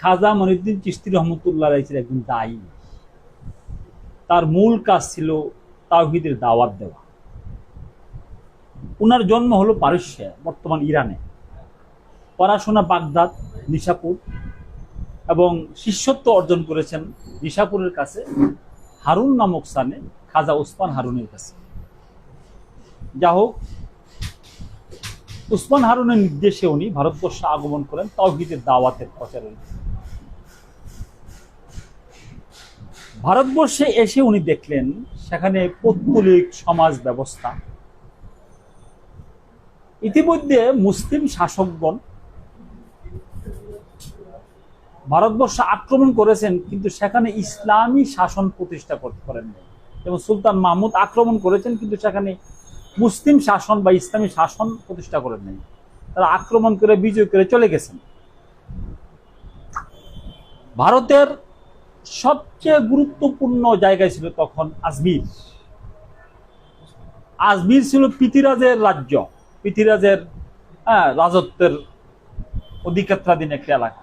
খাজা মনিউদ্দিন চিস্তি রহমতুল্লাহ ছিলেন একজন দায়ী। তার মূল কাজ ছিল তাওহিদের দাওয়াত দেওয়া। উনার জন্ম হলো পারস্যে বর্তমান ইরানে। পড়াশোনা বাগদাদ, নিশাপুর, এবং শিষ্যত্ব অর্জন করেছেন নিশাপুরের কাছে হারুন নামক স্থানে খাজা ওসমান হারুনের কাছে। যা হোক উসমান হারুনের নির্দেশে উনি ভারতবর্ষে আগমন করেন তাওহিদের দাওয়াতের প্রচারের জন্য। ভারতবর্ষে এসে উনি দেখলেন সেখানে পৌত্তলিক সমাজ ব্যবস্থা। ইতিমধ্যে মুসলিম শাসকগণ ভারতবর্ষ আক্রমণ করেছেন, কিন্তু সেখানে ইসলামী শাসন প্রতিষ্ঠা করতে পারেন নাই। যেমন সুলতান মাহমুদ আক্রমণ করেছেন, কিন্তু সেখানে মুসলিম শাসন বা ইসলামী শাসন প্রতিষ্ঠা করেন নাই। তারা আক্রমণ করে, বিজয় করে চলে গেছেন। ভারতের সবচেয়ে গুরুত্বপূর্ণ জায়গায় ছিল তখন আজমির। আজমির ছিল পৃথিরাজের রাজ্য পৃথিরাজের হ্যাঁ, রাজত্বের অধিক্ষেত্রাধীন একটা এলাকা।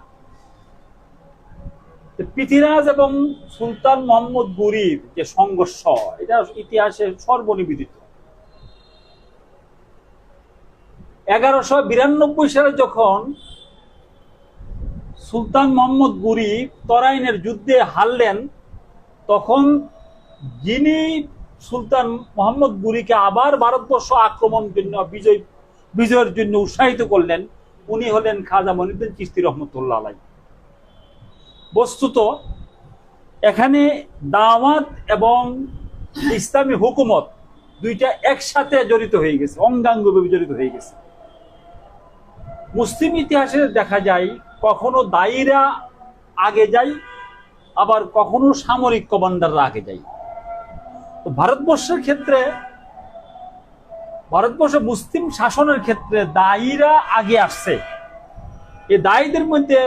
পৃথিরাজ এবং সুলতান মোহাম্মদ গরিব যে সংঘর্ষ এটা ইতিহাসে সর্বনিবেদিত। এগারোশো বিরানব্বই সালে যখন সুলতান মোহাম্মদ গুরি তরাইনের যুদ্ধে হারলেন, তখন যিনি সুলতান মোহাম্মদ গুরিকে আবার ভারতবর্ষ আক্রমণ জন্য, বিজয়, বিজয়ের জন্য উৎসাহিত করলেন, উনি হলেন খাজা মনিউদ্দিন চিস্তি রহমতুল্লাহ আলাই। বস্তুত, এখানে দাওয়াত এবং ইসলামী হুকুমত দুইটা একসাথে জড়িত হয়ে গেছে, অঙ্গাঙ্গভাবে জড়িত হয়ে গেছে। মুসলিম ইতিহাসে দেখা যায় কখনো দায়ীরা আগে যায় আবার কখনো সামরিক কমান্ডাররা আগে যায় তো ভারতবর্ষের ক্ষেত্রে, ভারতবর্ষে মুসলিম শাসনের ক্ষেত্রে দায়ীরা আগে আসছে। এই দায়ীদের মধ্যে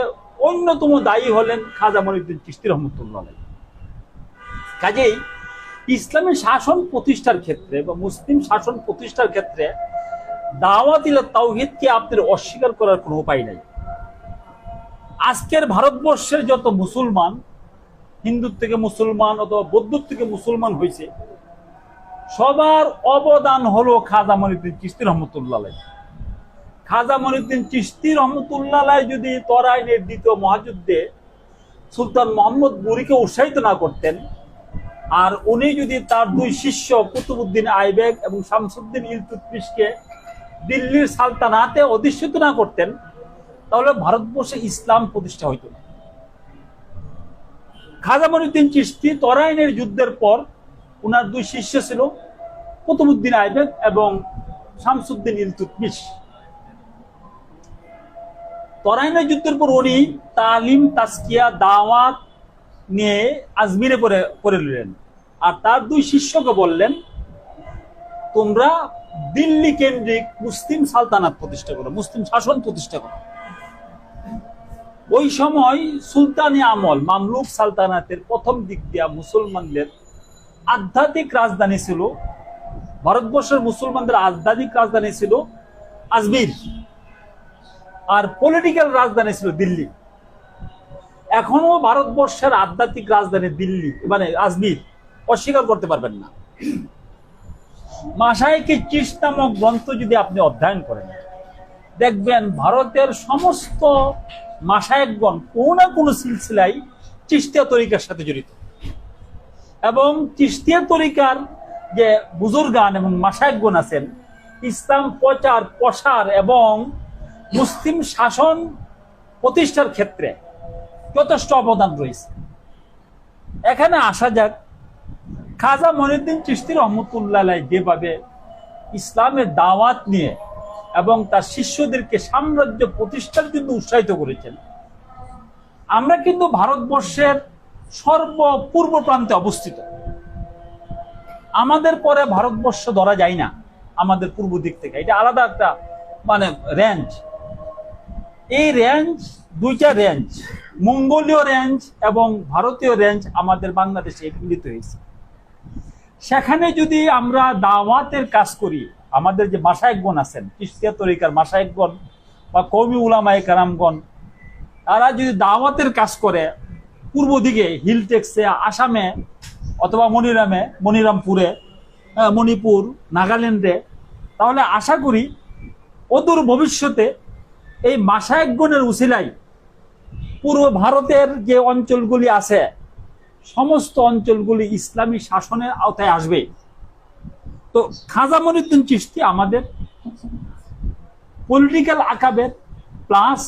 অন্যতম দায়ী হলেন খাজা মনিউদ্দিন চিস্তি রহমতুল্লাহ কাজেই ইসলামী শাসন প্রতিষ্ঠার ক্ষেত্রে বা মুসলিম শাসন প্রতিষ্ঠার ক্ষেত্রে দাওয়াতিল তাওহিদকে আপনার অস্বীকার করার কোনো উপায় নাই। আজকের ভারতবর্ষের যত মুসলমান হিন্দু থেকে মুসলমান অথবা বৌদ্ধ থেকে মুসলমান হয়েছে, সবার অবদান হলো খাজা মনিউদ্দিন চিস্তি রহমতুল্লাহ খাজা মনিউদ্দিন চিস্তি রহমতুল্লাহ যদি তরাইনের দ্বিতীয় মহাযুদ্ধে সুলতান মোহাম্মদ বুরিকে উৎসাহিত না করতেন, আর উনি যদি তার দুই শিষ্য কুতুবুদ্দিন আইবেগ এবং শামসুদ্দিন ইলতুতমিশকে দিল্লির সালতানাতে অধিষ্ঠিত না করতেন তাহলে ভারতবর্ষে ইসলাম প্রতিষ্ঠা হইত না। খাজা মনিউদ্দিন চিস্তি তরাইনের যুদ্ধের পর উনার দুই শিষ্য ছিল কুতুবুদ্দিন আইবেক এবং শামসুদ্দিন ইলতুতমিশ তরাইনের যুদ্ধের পর উনি তালিম তাস্কিয়া দাওয়াত নিয়ে আজমিরে করে করে নিলেন আর তার দুই শিষ্যকে বললেন, তোমরা দিল্লি কেন্দ্রিক মুসলিম সালতানাত প্রতিষ্ঠা করো, মুসলিম শাসন প্রতিষ্ঠা করো। ওই সময় সুলতানি আমল, মামলুক সালতানাতের প্রথম দিক দিয়া মুসলমানদের আধ্যাত্মিক রাজধানী ছিল, ভারতবর্ষের মুসলমানদের আধ্যাত্মিক রাজধানী ছিল আজমির আর পলিটিক্যাল রাজধানী ছিল দিল্লি। এখনও ভারতবর্ষের আধ্যাত্মিক রাজধানী দিল্লি মানে আজমির, অস্বীকার করতে পারবেন না। মাসাইকে চিস নামক গ্রন্থ যদি আপনি অধ্যয়ন করেন, দেখবেন ভারতের সমস্ত মাসায়কগণ কোনো না কোনো সিলসিলায় চিস্তিয়া তরিকার সাথে জড়িত। এবং চিস্তিয়া তরিকার যে বুজুর্গান এবং মাসায়কগণ আছেন, ইসলাম প্রচার, প্রসার এবং মুসলিম শাসন প্রতিষ্ঠার ক্ষেত্রে যথেষ্ট অবদান রয়েছে। এখানে আসা যাক, খাজা মনিউদ্দিন চিস্তি রহমতুল্লাহ যেভাবে ইসলামের দাওয়াত নিয়ে এবং তার শিষ্যদেরকে সাম্রাজ্য প্রতিষ্ঠার জন্য উৎসাহিত করেছেন। আমরা কিন্তু ভারতবর্ষের সর্বপূর্ব প্রান্তে অবস্থিত। আমাদের পরে ভারতবর্ষ ধরা যায় না, আমাদের পূর্ব দিক থেকে। এটা আলাদা একটা মানে রেঞ্জ এই রেঞ্জ দুইটা রেঞ্জ মঙ্গোলীয় রেঞ্জ এবং ভারতীয় রেঞ্জ আমাদের বাংলাদেশে মিলিত হয়েছে। সেখানে যদি আমরা দাওয়াতের কাজ করি আমাদের যে মাসায়কগণ আছেন খ্রিস্টিয়া তরিকার মাসায়কগণ বা কৌমি উলামায় কারামগণ, তারা যদি দাওয়াতের কাজ করে, পূর্ব দিকে হিল টেক্সে আসামে অথবা মনিরামে, মনিরামপুরে মণিপুর, নাগাল্যান্ডে, তাহলে আশা করি অদূর ভবিষ্যতে এই মাসায়কগণের উসিলাই পূর্ব ভারতের যে অঞ্চলগুলি আছে, সমস্ত অঞ্চলগুলি ইসলামী শাসনের আওতায় আসবে। তো খাজা মনিউদ্দিন চিশতি আমাদের পলিটিক্যাল আকাবের প্লাস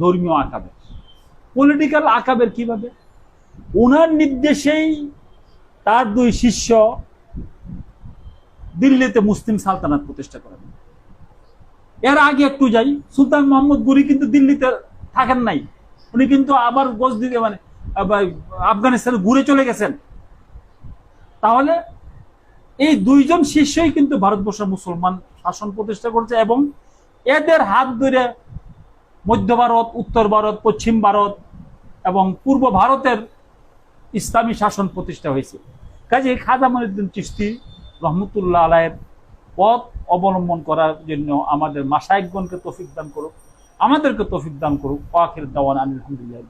ধর্মীয় আকাবের। পলিটিক্যাল আকাবের কীভাবে? ওনার নির্দেশেই তার দুই শিষ্য দিল্লিতে মুসলিম সালতানাত প্রতিষ্ঠা করেন। এর আগে একটু যাই, সুলতান মোহাম্মদ গুরি কিন্তু দিল্লিতে থাকেন নাই। উনি কিন্তু আবার গোজ দিকে মানে আফগানিস্তানে ঘুরে চলে গেছেন। তাহলে এই দুইজন শিষ্যই কিন্তু ভারতবর্ষের মুসলমান শাসন প্রতিষ্ঠা করেছে এবং এদের হাত ধরে মধ্য ভারত, উত্তর ভারত, পশ্চিম ভারত এবং পূর্ব ভারতের ইসলামী শাসন প্রতিষ্ঠা হয়েছে। কাজে খাজা মনুদ্দিন চিস্তি রহমতুল্লাহ আলায়ের পথ অবলম্বন করার জন্য আমাদের মাসায়কগণকে তৌফিক দান করুক, আমাদেরকে তৌফিক দান করুক। ওয়াকির দাওয়ান আলহামদুলিল্লাহ